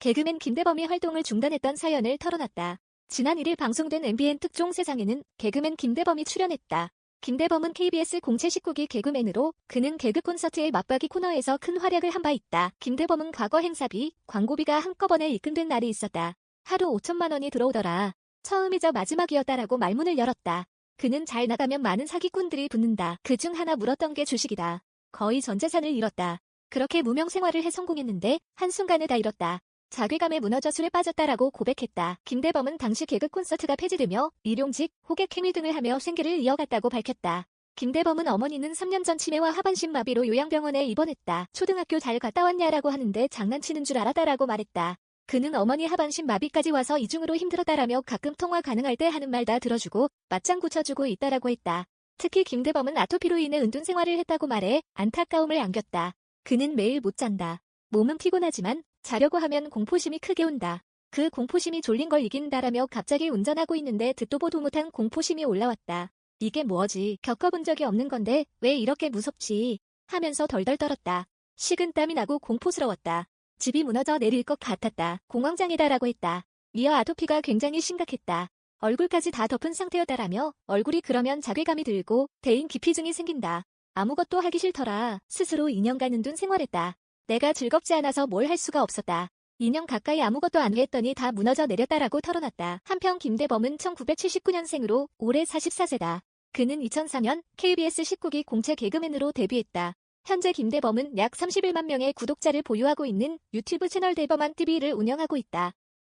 개그맨 김대범이 활동을 중단했던 사연을 털어놨다. 지난 1일 방송된 MBN 특종 세상에는 개그맨 김대범이 출연했다. 김대범은 KBS 공채 19기 개그맨으로 그는 개그 콘서트의 맞박이 코너에서 큰 활약을 한 바 있다. 김대범은 과거 행사비, 광고비가 한꺼번에 입금된 날이 있었다. 하루 5천만 원이 들어오더라. 처음이자 마지막이었다라고 말문을 열었다. 그는 잘 나가면 많은 사기꾼들이 붙는다. 그 중 하나 물었던 게 주식이다. 거의 전 재산을 잃었다. 그렇게 무명 생활을 해 성공했는데 한순간에 다 잃었다. 자괴감에 무너져 술에 빠졌다라고 고백했다. 김대범은 당시 개그 콘서트가 폐지되며 일용직, 호객 행위 등을 하며 생계를 이어갔다고 밝혔다. 김대범은 어머니는 3년 전 치매와 하반신 마비로 요양병원에 입원했다. 초등학교 잘 갔다 왔냐라고 하는데 장난치는 줄 알았다라고 말했다. 그는 어머니 하반신 마비까지 와서 이중으로 힘들었다라며 가끔 통화 가능할 때 하는 말 다 들어주고 맞장 고쳐주고 있다라고 했다. 특히 김대범은 아토피로 인해 은둔 생활을 했다고 말해 안타까움을 안겼다. 그는 매일 못 잔다. 몸은 피곤하지만 자려고 하면 공포심이 크게 온다. 그 공포심이 졸린 걸 이긴다라며 갑자기 운전하고 있는데 듣도 보도 못한 공포심이 올라왔다. 이게 뭐지? 겪어본 적이 없는 건데 왜 이렇게 무섭지? 하면서 덜덜 떨었다. 식은 땀이 나고 공포스러웠다. 집이 무너져 내릴 것 같았다. 공황장애다라고 했다. 이어 아토피가 굉장히 심각했다. 얼굴까지 다 덮은 상태였다라며 얼굴이 그러면 자괴감이 들고 대인 기피증이 생긴다. 아무것도 하기 싫더라. 스스로 2년간 은 둔 생활했다. 내가 즐겁지 않아서 뭘 할 수가 없었다. 2년 가까이 아무것도 안 했더니 다 무너져 내렸다라고 털어놨다. 한편 김대범은 1979년생으로 올해 44세다. 그는 2004년 KBS 19기 공채 개그맨으로 데뷔했다. 현재 김대범은 약 31만 명의 구독자를 보유하고 있는 유튜브 채널 대범한 TV를 운영하고 있다.